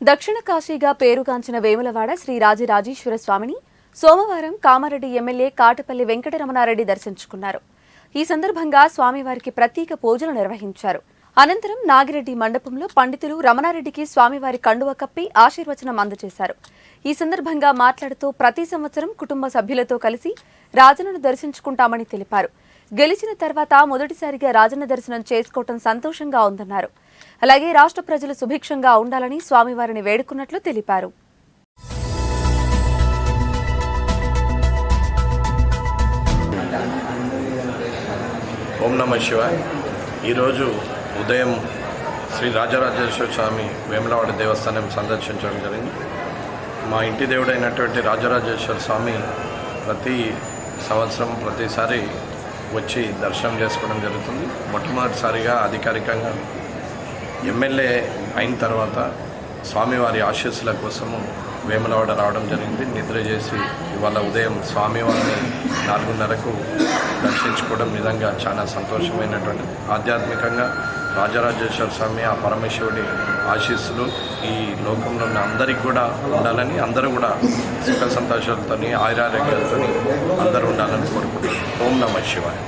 దక్షిణ కాశీగా పేరుగాంచిన వేములవాడ శ్రీ రాజరాజేశ్వర స్వామిని సోమవారం కామారెడ్డి ఎమ్మెల్యే కాటపల్లి వెంకటరమణారెడ్డి దర్శించుకున్నారు. ఈ సందర్భంగా స్వామివారికి ప్రత్యేక పూజలు నిర్వహించారు. అనంతరం నాగిరెడ్డి మండపంలో పండితులు రమణారెడ్డికి స్వామివారి కండువ కప్పి ఆశీర్వచనం అందజేశారు. ఈ సందర్భంగా మాట్లాడుతూ ప్రతి సంవత్సరం కుటుంబ సభ్యులతో కలిసి రాజనను దర్శించుకుంటామని తెలిపారు. గెలిచిన తర్వాత మొదటిసారిగా రాజన్న దర్శనం చేసుకోవటం సంతోషంగా ఉందన్నారు. అలాగే రాష్ట్ర ప్రజలు సుభిక్షంగా ఉండాలని స్వామివారిని వేడుకున్నట్లు తెలిపారు. ఓం నమ శివ ఈరోజు ఉదయం శ్రీ రాజరాజేశ్వర స్వామి వేములవాడ దేవస్థానం సందర్శించడం జరిగింది. మా ఇంటి దేవుడైనటువంటి రాజరాజేశ్వర స్వామి ప్రతి సంవత్సరం ప్రతిసారి వచ్చి దర్శనం చేసుకోవడం జరుగుతుంది. మొట్టమొదటిసారిగా అధికారికంగా ఎమ్మెల్యే అయిన తర్వాత స్వామివారి ఆశీస్సుల కోసము వేములవాడ రావడం జరిగింది. నిద్ర చేసి ఇవాళ ఉదయం స్వామివారిని నాలుగున్నరకు దర్శించుకోవడం నిజంగా చాలా సంతోషమైనటువంటి ఆధ్యాత్మికంగా రాజరాజేశ్వర స్వామి ఆ పరమేశ్వరుడి ఆశీస్సులు ఈ లోకంలో ఉన్న అందరికి కూడా ఉండాలని అందరూ కూడా సుఖ సంతోషాలతో ఆయురారోగ్యాలతో అందరూ ఉండాలని కోరుకుంటున్నారు ఓం నమ శివాయ.